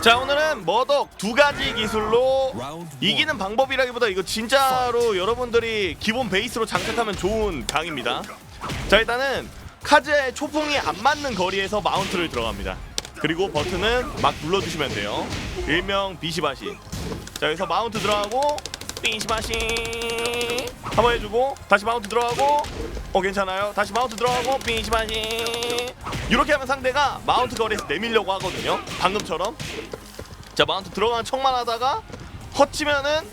자 오늘은 머덕 두 가지 기술로 이기는 방법이라기보다 이거 진짜로 여러분들이 기본 베이스로 장착하면 좋은 강입니다. 자 일단은 카즈의 초풍이 안 맞는 거리에서 마운트를 들어갑니다. 그리고 버튼은 막 눌러주시면 돼요. 일명 비시바시. 자 여기서 마운트 들어가고 비시바시 한번 해주고 다시 마운트 들어가고 어 괜찮아요. 다시 마운트 들어가고 비시바시 이렇게 하면 상대가 마운트 거리에서 내밀려고 하거든요. 방금처럼. 자 마운트 들어가는 척만 하다가 허치면은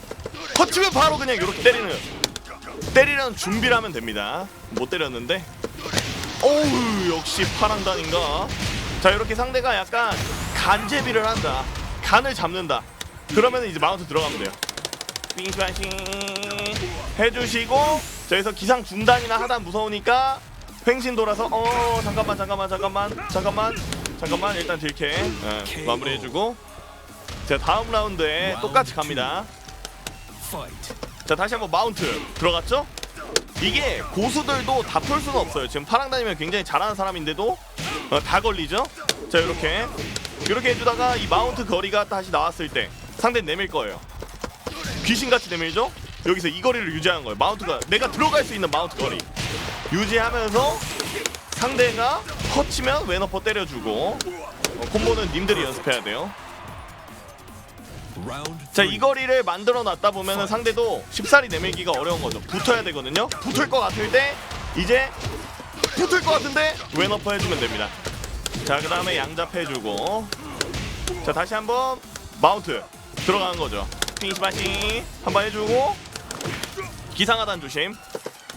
허치면 바로 그냥 이렇게 때리는 때리려는 준비를 하면 됩니다. 못 때렸는데. 어우 역시 파랑단인가. 자 이렇게 상대가 약간 간제비를 한다. 간을 잡는다. 그러면 이제 마운트 들어가면 돼요. 빙스바싱 해주시고 저기서 기상 중단이나 하단 무서우니까 횡신 돌아서 어 잠깐만 잠깐만 잠깐만 잠깐만 잠깐만 일단 딜캐 예, 마무리해주고 자 다음 라운드에 똑같이 갑니다. 자 다시 한번 마운트 들어갔죠? 이게 고수들도 다 풀 수는 없어요. 지금 파랑 다니면 굉장히 잘하는 사람인데도 어, 다 걸리죠? 자 이렇게 이렇게 해주다가 이 마운트 거리가 다시 나왔을 때 상대 내밀 거예요. 귀신같이 내밀죠? 여기서 이 거리를 유지하는 거예요. 마운트가 내가 들어갈 수 있는 마운트 거리 유지하면서 상대가 터치면 왼어퍼 때려주고 어, 콤보는 님들이 연습해야 돼요. 자 이 거리를 만들어 놨다 보면은 상대도 쉽사리 내밀기가 어려운 거죠. 붙어야 되거든요. 붙을 것 같을 때 이제 붙을 것 같은데 왼어퍼 해주면 됩니다. 자 그 다음에 양잡 해주고 자 다시 한번 마운트 들어가는 거죠. 핑시바시 한번 해주고 기상하단 조심.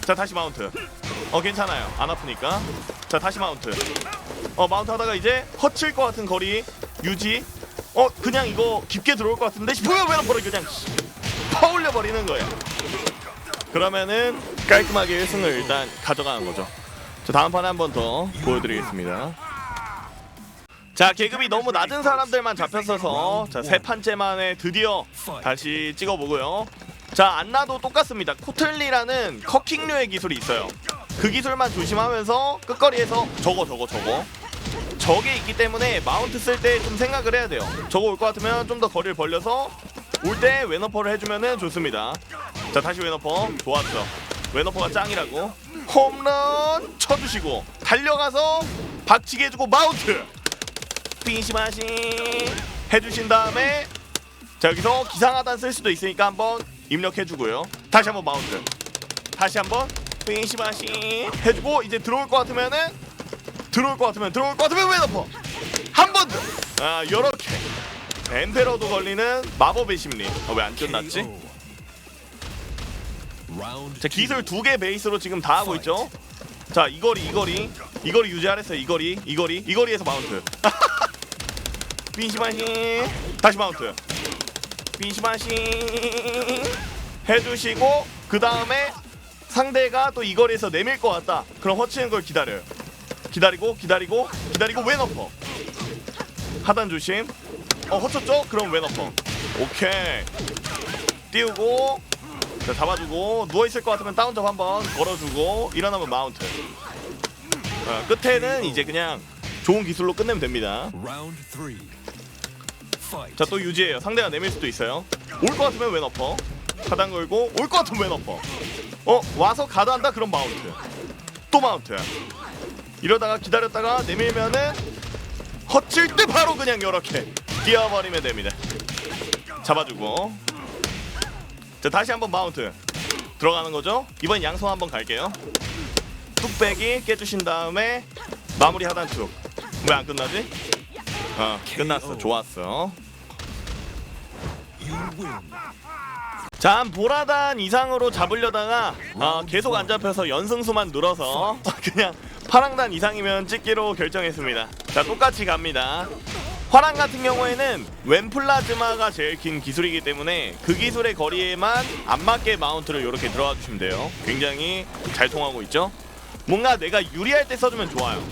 자 다시 마운트. 어 괜찮아요. 안 아프니까. 자 다시 마운트. 어 마운트 하다가 이제 허칠 것 같은 거리 유지. 어 그냥 이거 깊게 들어올 것 같은데 싶으면 왼어퍼를 그냥 퍼올려 버리는 거예요. 그러면은 깔끔하게 1승을 일단 가져가는 거죠. 자 다음 판에 한 번 더 보여드리겠습니다. 자 계급이 너무 낮은 사람들만 잡혔어서 자세 판째 만에 드디어 다시 찍어보고요. 자 안나도 똑같습니다. 코틀리라는 커킹류의 기술이 있어요. 그 기술만 조심하면서 끝거리에서 저거 저거 저거 저게 있기 때문에 마운트 쓸 때 좀 생각을 해야 돼요. 저거 올 것 같으면 좀 더 거리를 벌려서 올때 왼어퍼를 해주면은 좋습니다. 자 다시 왼어퍼 좋았죠. 왼어퍼가 짱이라고 홈런 쳐주시고 달려가서 박치기 해주고 마운트 빙시마시 해주신 다음에 자 여기서 기상하단 쓸 수도 있으니까 한번 입력해주고요. 다시 한번 마운트 다시 한번 빙시마시 해주고 이제 들어올 것 같으면은 들어올 것 같으면 들어올 것 같으면 왼어퍼 한 번 더. 아 요렇게 엔페러도 걸리는 마법의 심리. 어, 왜안 끝났지? 자 기술 두 개 베이스로 지금 다 하고 있죠. 자 이 거리 이 거리 이 거리 유지하랬어요. 이 거리 이 거리 이 거리에서 마운트. 빈시마시 다시 마운트. 빈시마시 해주시고 그 다음에 상대가 또 이 거리에서 내밀 것 같다. 그럼 허치는 걸 기다려요. 기다리고 기다리고 기다리고 왼 어퍼 하단 조심. 어 허쳤죠? 그럼 왼 어퍼 오케이. 띄우고. 자 잡아주고. 누워있을 것 같으면 다운잡 한번 걸어주고. 일어나면 마운트. 어, 끝에는 이제 그냥 좋은 기술로 끝내면 됩니다 자 또 유지해요 상대가 내밀 수도 있어요 올 것 같으면 왼어퍼 하단 걸고 올 것 같으면 왼어퍼 어 와서 가드한다 그럼 마운트 또 마운트 이러다가 기다렸다가 내밀면은 허칠 때 바로 그냥 이렇게 뛰어버리면 됩니다. 잡아주고 자 다시 한번 마운트 들어가는 거죠. 이번 양손 한번 갈게요. 뚝배기 깨주신 다음에 마무리 하단 툭. 왜 안 끝나지? 어 끝났어. 좋았어. 자, 한 보라단 이상으로 잡으려다가 아, 계속 안 잡혀서 연승수만 늘어서 그냥 파랑단 이상이면 찍기로 결정했습니다. 자, 똑같이 갑니다. 화랑 같은 경우에는 왼 플라즈마가 제일 긴 기술이기 때문에 그 기술의 거리에만 안 맞게 마운트를 이렇게 들어가 주시면 돼요. 굉장히 잘 통하고 있죠. 뭔가 내가 유리할 때 써주면 좋아요.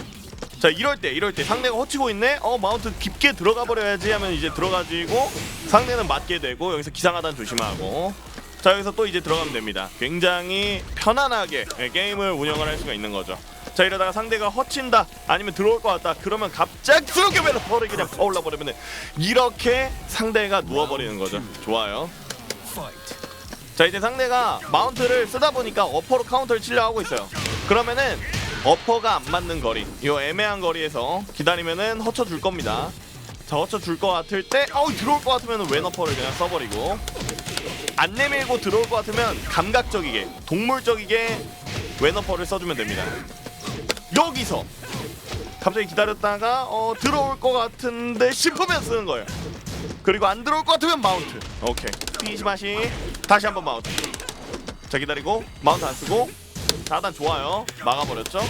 자 이럴 때 이럴 때 상대가 허치고 있네? 어 마운트 깊게 들어가 버려야지 하면 이제 들어가지고 상대는 맞게 되고 여기서 기상하단 조심하고. 자 여기서 또 이제 들어가면 됩니다. 굉장히 편안하게 예, 게임을 운영을 할 수가 있는 거죠. 자 이러다가 상대가 허친다 아니면 들어올 것 같다 그러면 갑작스럽게 웨너퍼를 그냥 퍼올라 버리면 이렇게 상대가 누워버리는 거죠. 좋아요. 자 이제 상대가 마운트를 쓰다 보니까 어퍼로 카운터를 치려 하고 있어요. 그러면은 어퍼가 안 맞는 거리 이 애매한 거리에서 기다리면은 허쳐 줄 겁니다. 자 허쳐 줄 것 같을 때 어우 들어올 것 같으면 왼어퍼를 그냥 써버리고. 안 내밀고 들어올 것 같으면 감각적이게 동물적이게 왼어퍼를 써주면 됩니다. 여기서 갑자기 기다렸다가 어 들어올 것 같은데 싶으면 쓰는 거예요. 그리고 안 들어올 것 같으면 마운트. 오케이. 피시마시. 다시 한번 마운트. 자 기다리고 마운트 안 쓰고 4단 좋아요. 막아버렸죠?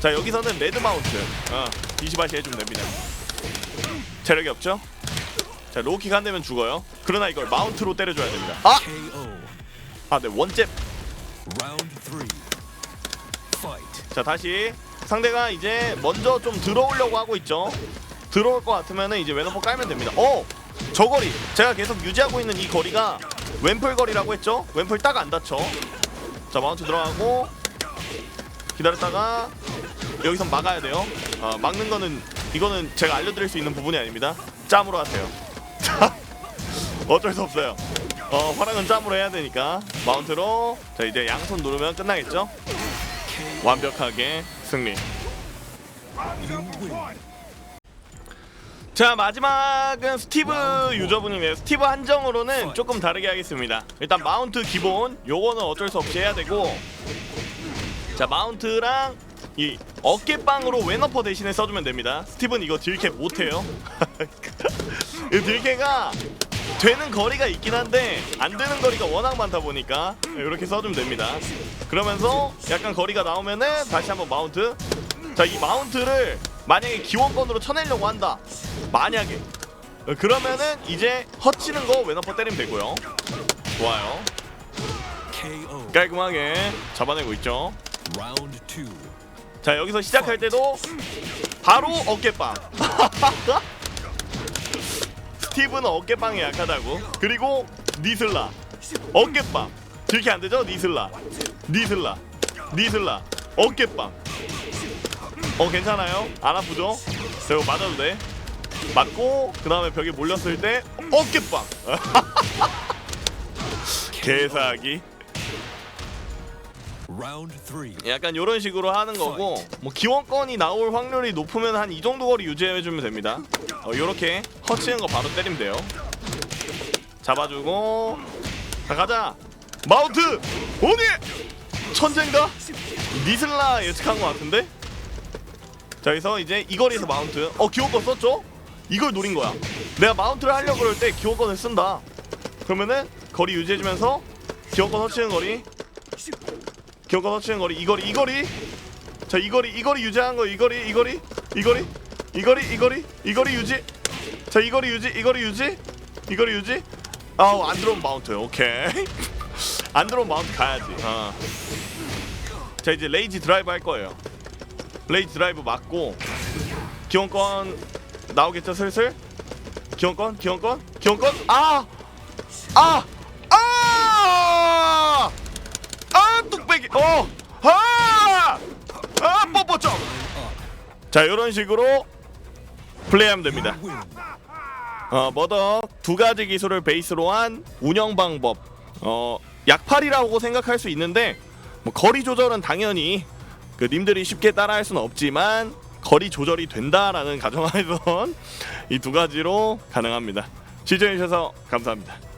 자 여기서는 레드 마운트. 어 피시마시 해주면 됩니다. 체력이 없죠? 자 로우킥 안 되면 죽어요. 그러나 이걸 마운트로 때려줘야 됩니다. 아! 아네 원잽. 자 다시. 상대가 이제 먼저 좀 들어오려고 하고 있죠? 들어올 것 같으면은 이제 왼어퍼 깔면 됩니다. 어! 저 거리. 제가 계속 유지하고 있는 이 거리가 왼풀 거리라고 했죠? 왼풀 딱 안 닫혀 자 마운트 들어가고 기다렸다가 여기선 막아야 돼요. 아, 막는 거는 이거는 제가 알려드릴 수 있는 부분이 아닙니다. 짬으로 하세요. 어쩔 수 없어요. 어 화랑은 짬으로 해야 되니까 마운트로. 자 이제 양손 누르면 끝나겠죠? 완벽하게 승리. 자 마지막은 스티브 유저분이네요. 스티브 한정으로는 조금 다르게 하겠습니다. 일단 마운트 기본 요거는 어쩔 수 없이 해야 되고 자 마운트랑 이 어깨빵으로 왼어퍼 대신에 써주면 됩니다. 스티브는 이거 딜캐 못해요. 이 딜캐가 되는 거리가 있긴 한데 안 되는 거리가 워낙 많다 보니까 이렇게 써주면 됩니다. 그러면서 약간 거리가 나오면은 다시 한번 마운트. 자 이 마운트를 만약에 기원권으로 쳐내려고 한다. 만약에. 그러면은 이제 허치는 거 왼어퍼 때리면 되고요. 좋아요. 깔끔하게 잡아내고 있죠. 자 여기서 시작할 때도 바로 어깨빵. 스티브는 어깨빵에 약하다고. 그리고 니슬라. 어깨빵. 이렇게 안 되죠? 니슬라. 니슬라. 니슬라. 어깨빵 어 괜찮아요 안 아프죠 자 이거 맞아도 돼 맞고 그 다음에 벽에 몰렸을 때 어깨빵 개사기. 약간 이런 식으로 하는 거고 뭐 기원권이 나올 확률이 높으면 한 이 정도 거리 유지해주면 됩니다. 어, 이렇게 허치는 거 바로 때리면 돼요. 잡아주고 자 가자 마운트 오니 천재인가? 니슬라 예측한 것 같은데? 자 여기서 이제 이 거리에서 마운트. 어 기원권 썼죠? 이걸 노린 거야. 내가 마운트를 하려고 그럴 때 기원권을 쓴다. 그러면은 거리 유지해주면서 기원권 허치는 거리. 기어가 터치는 거리. 이 거리 이 거리. 자 이 거리 이 거리 유지한 거이 거리 이 거리 이 거리 이 거리 이 거리 이 거리 유지. 자 이 거리 유지 이 거리 유지 이 거리 유지. 아우 안 들어온 마운트. 오케이. 안 들어온 마운트 가야지. 어. 자 이제 레이지 드라이브 할 거예요 레이지 드라이브 맞고 기원권 나오겠죠 슬슬 기원권 기원권 기원권 아 아! 아! 아 뚝배기 어! 아! 아 뽀뽀점 자 이런 식으로 플레이하면 됩니다. 어 머더 두 가지 기술을 베이스로 한 운영 방법 어 약팔이라고 생각할 수 있는데 뭐 거리 조절은 당연히 그 님들이 쉽게 따라할 수는 없지만 거리 조절이 된다라는 가정하에선 이 두 가지로 가능합니다. 시청해 주셔서 감사합니다